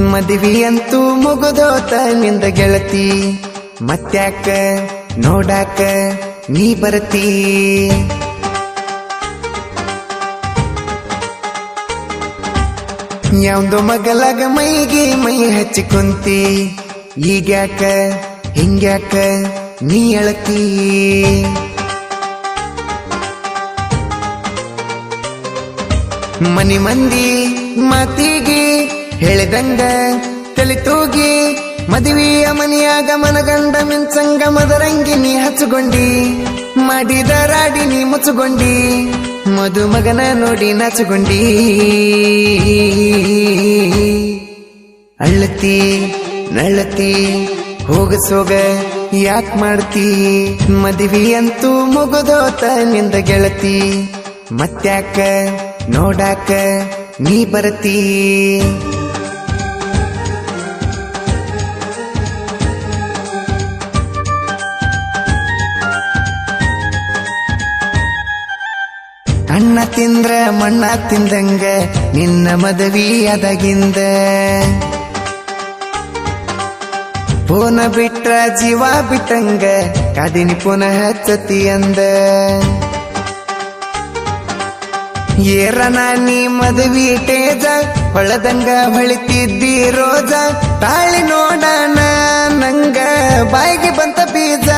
ಮದುವೆ ಅಂತೂ ಮುಗುದೋತ ನಿಂದ ಗೆಳತಿ. ಮತ್ತ್ಯಾಕ ನೋಡಾಕ ನೀ ಬರತಿ. ಯಾವ್ದು ಮಗಲಾಗ ಮೈಗೆ ಮೈ ಹಚ್ಚಿ ಕುಂತಿ. ಈಗ್ಯಾಕ ಹಿಂಗ್ಯಾಕ ನೀ ಎಳತಿ ಮನಿ ಮಂದಿ ಮಾತಿಗೆ ಹೇಳಿದಂಗ ತೂಗಿ, ಮದುವೆಯ ಮನೆಯಾಗ ಮನಗಂಡ ಮಿಂಚಂಗ ಮದರಂಗಿ ನೀ ಹಚ್ಚಗೊಂಡಿ ಮಾಡಿದ ರಾಡಿ ನೀ ಮುಚ್ಚಗೊಂಡಿ ಮದು ಮಗನ ನೋಡಿ ನಾಚುಗೊಂಡಿ ಅಳ್ಳತಿ ನಳ್ಳತಿ ಹೋಗಸೋಗ, ಯಾಕ್ ಮಾಡ್ತಿ? ಮದುವೆ ಅಂತೂ ಮುಗುದೋತ ನಿಂದ ಗೆಳತಿ. ಮತ್ತ್ಯಾಕ? ನೋಡಾಕ? ನೀ ಬರತಿ. ಅಣ್ಣ ತಿಂದ್ರ ಮಣ್ಣ ತಿಂದಂಗ ನಿನ್ನ ಮದವಿ ಅದಗಿಂದ. ಪೋನ ಬಿಟ್ರ ಜೀವ ಬಿಟ್ಟಂಗ, ಕಾದಿನಿ ಪುನಃ ಹಚ್ಚತಿ ಅಂದ. ಏರನ ನೀ ಮದುವೆ ಟೇಜ, ಹೊಳದಂಗ ಬಳಿತಿದ್ದಿ ರೋಜ, ತಾಳಿ ನೋಡಣ ನಂಗ ಬಾಯಿಗೆ ಬಂತ ಬೀಜ.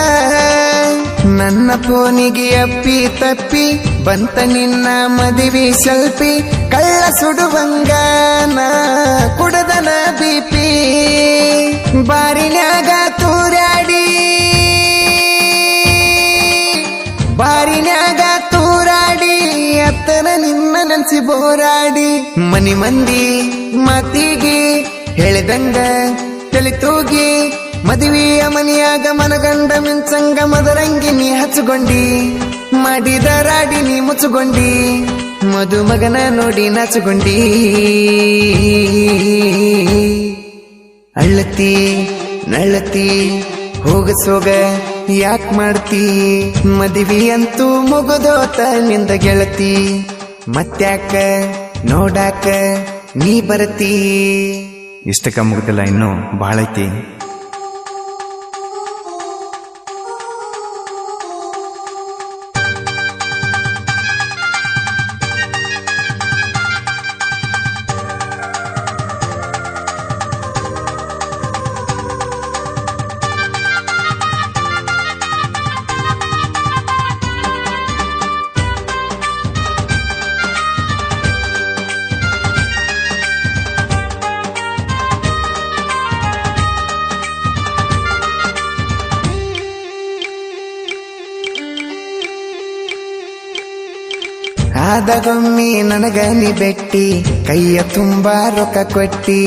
ನನ್ನ ಫೋನಿಗೆ ಅಪ್ಪಿ ತಪ್ಪಿ, ಬಂತ ನಿನ್ನ ಮದುವೆ ಸಲ್ಪಿ ಕಳ್ಳ ಸುಡುವಂಗ ನಾ ಕುಡದನ ಬಿಪಿ ಬಾರಿನ್ಯಾಗ ತೂರಾಡಿ. ಬಾರಿನಾಗ ತೂರಾಡಿ ಅತ್ತನ ನಿನ್ನ ನೆನ್ಸಿ ಬೋರಾಡಿ. ಮನಿ ಮಂದಿ ಮಾತಿಗೆ ಹೇಳಿದಂಗ ತೂಗಿ, ಮದುವೆಯ ಮನೆಯಾಗ ಮನಗಂಡ ಮಿಂಚಂಗ ಮದರಂಗಿ ನೀ ಹಚ್ಚುಗೊಂಡಿ ಮಾಡಿದ ರಾಡಿ ನೀ ಮುಚ್ಚುಗೊಂಡಿ ಮಧುಮಗನ ನೋಡಿ ನಾಚುಗೊಂಡಿ ಅಳ್ಳತಿ, ನಳ್ಳತಿ ಹೋಗಸೋಗ ಯಾಕ್ ಮಾಡ್ತಿ? ಮದುವೆ ಅಂತೂ ಮುಗುದೋತ ನಿಂದ ಗೆಳತಿ. ಮತ್ತ್ಯಾಕ, ನೋಡಾಕ ನೀ ಬರತಿ. ಇಷ್ಟಕ್ಕ ಮುಗ್ದಿಲ್ಲ, ಇನ್ನು ಭಾಳ ಆದಗೊಮ್ಮಿ ನನಗನಿ ಬೆಟ್ಟಿ, ಕೈಯ ತುಂಬಾ ರೊಕ್ಕ ಕೊಟ್ಟಿ.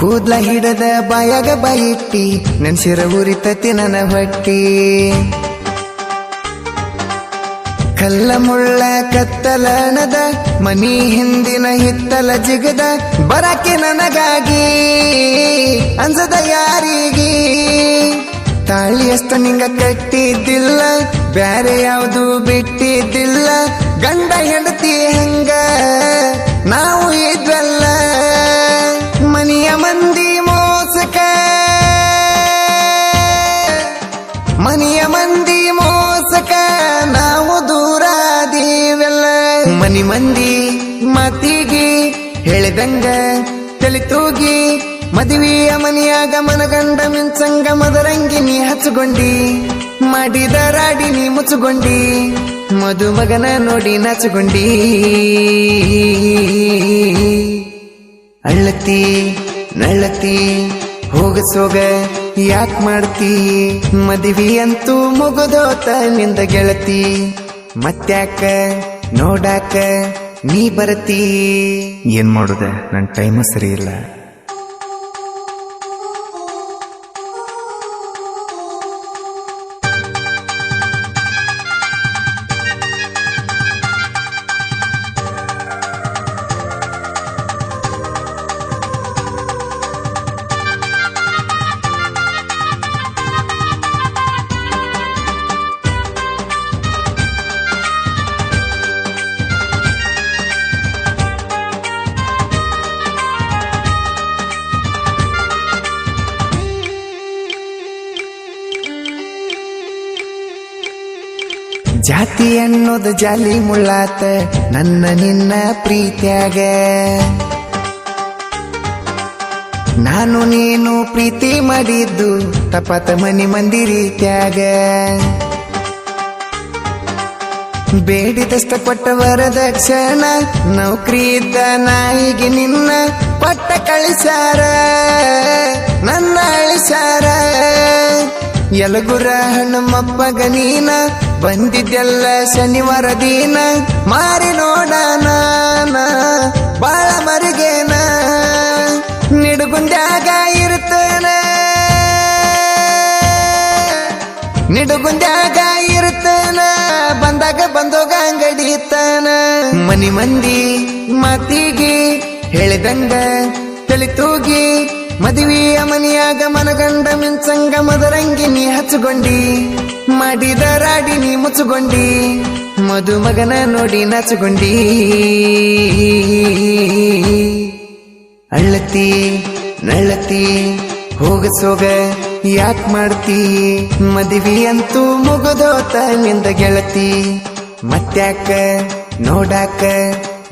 ಕೂದ್ಲ ಹಿಡದ ಬಾಯಾಗ ಬಾಯಿಟ್ಟಿ, ನೆನ್ಸಿರ ಉರಿತತಿ ನನ ಹೊಟ್ಟಿ. ಕಲ್ಲ ಮುಳ್ಳ ಕತ್ತಲಣದ ಮನಿ ಹಿಂದಿನ ಹಿತ್ತಲ ಜಿಗದ, ಬರಕೆ ನನಗಾಗಿ, ಅಂಜದ ಯಾರಿಗಿ? ತಾಳಿ ಅಷ್ಟ ನಿಂಗ ಕಟ್ಟಿದ್ದಿಲ್ಲ ಬ್ಯಾರೆ ಯಾವುದು ಬಿಟ್ಟಿದ್ದಿಲ್ಲ. ಗಂಡ ಹೆಂಡತಿ ಹಂಗ? ನಾವು ಇದ್ವಲ್ಲ. ಮನಿಯ ಮಂದಿ ಮೋಸಕ? ಮನಿಯ ಮಂದಿ ಮೋಸಕ? ನಾವು ದೂರ ಮನಿ ಮಂದಿ ಮಾತಿಗೆ ಹೇಳಿದಂಗ ತೂಗಿ, ಮದುವೆಯ ಮನೆಯಾಗ ಮನಗಂಡ ಮಿಂಚಂಗ ಮದರಂಗಿ ನೀ ಹಚ್ಚುಗೊಂಡಿ ಮಾಡಿದ ರಾಡಿ ನೀ ಮುಚ್ಚುಗೊಂಡಿ ಮಧು ಮಗನ ನೋಡಿ ನಾಚುಗೊಂಡಿ. ಅಳ್ಳತಿ, ನಳ್ಳತಿ, ಹೋಗಸೋಗ ಯಾಕ್ ಮಾಡ್ತಿ? ಮದುವೆ ಅಂತೂ ಮುಗುದೋತ ನಿಂದ ಗೆಳತಿ. ಮತ್ತ್ಯಾಕ ನೋಡಾಕ ನೀ ಬರತಿ? ಏನ್ ಮಾಡುದ? ನನ್ನ ಟೈಮ್ ಸರಿ ಇಲ್ಲ. ಜಾತಿ ಅನ್ನೋದು ಜಾಲಿ ಮುಳ್ಳಾತ, ನನ್ನ ನಿನ್ನ ಪ್ರೀತ್ಯಾಗ. ನಾನು ನೀನು ಪ್ರೀತಿ ಮಾಡಿದ್ದು, ತಪಾತ ಮನಿ ಮಂದಿ ರೀತ್ಯಾಗ ಬೇಡಿದಷ್ಟ ಕೊಟ್ಟ ವರದಕ್ಷಣ ನೌಕರಿ ಇದ್ದ ನಾಯಿಗೆ ನಿನ್ನ ಪಟ್ಟ ಕಳಿಸಾರ, ನನ್ನ ಅಳಿಸಾರ. ಎಲಗುರ ಹಣ್ಣಮ್ಮಪ್ಪಗ ನೀನ, ಬಂದಿದ್ದೆಲ್ಲ ಶನಿವಾರ ದಿನ. ಮಾರಿ ನೋಡಣ ಬಾಳ ಮರಿಗೇನ. ನಿಡುಗುಂದ್ಯಾಗ ಇರುತ್ತೇನ. ನಿಡುಗುಂದ್ಯಾಗ ಇರ್ತನ ಬಂದಾಗ ಬಂದೋಗ ಅಂಗಡಿತಾನ ಮನಿ ಮಂದಿ ಮಾತಿಗೆ ಹೇಳಿದಂಗ, ತಲೆ ಮದುವೆಯ ಮನೆಯಾಗ ಮನಗಂಡ ಮಿಂಚಂಗ ಮದರಂಗಿನಿ ಹಚ್ಚುಗೊಂಡಿ ಮಾಡಿದ ರಾಡಿನಿ ಮುಚ್ಚುಗೊಂಡಿ ಮದುಮಗನ ನೋಡಿ ನಾಚುಗೊಂಡಿ ಅಳ್ಳತಿ, ನಳ್ಳತಿ, ಹೋಗಸೋಗ ಯಾಕ್ ಮಾಡ್ತಿ? ಮದುವೆ ಅಂತೂ ಮುಗದೋತ ನಿಂದ ಗೆಳತಿ, ಮತ್ತ್ಯಾಕ ನೋಡಾಕ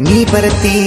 ನೀ ಬರತಿ?